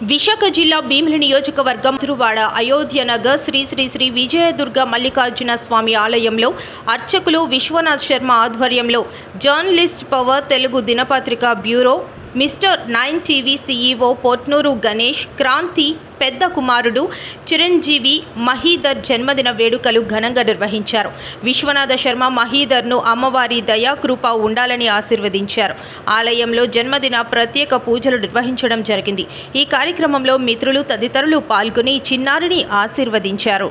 విశాఖ జిల్లా భీమిలి నియోజకవర్గం తిరువాడ అయోధ్య నగర్ శ్రీ శ్రీ శ్రీ విజయదుర్గ మల్లికార్జున స్వామి ఆలయంలో అర్చకులు విశ్వనాథ్ శర్మ ఆధ్వర్యంలో జర్నలిస్ట్ పవర్ తెలుగు దినపత్రిక bureau mister nine TV CEO Potnuru Ganesh Kranthi పెద్ద కుమారుడు చిరంజీవి మహీధర్ జన్మదిన వేడుకలు ఘనంగా నిర్వహించారు. విశ్వనాథ శర్మ మహీధర్ను అమ్మవారి దయా కృప ఉండాలని ఆశీర్వదించారు. ఆలయంలో జన్మదిన ప్రత్యేక పూజలు నిర్వహించడం జరిగింది. ఈ కార్యక్రమంలో మిత్రులు తదితరులు పాల్గొని చిన్నారిని ఆశీర్వదించారు.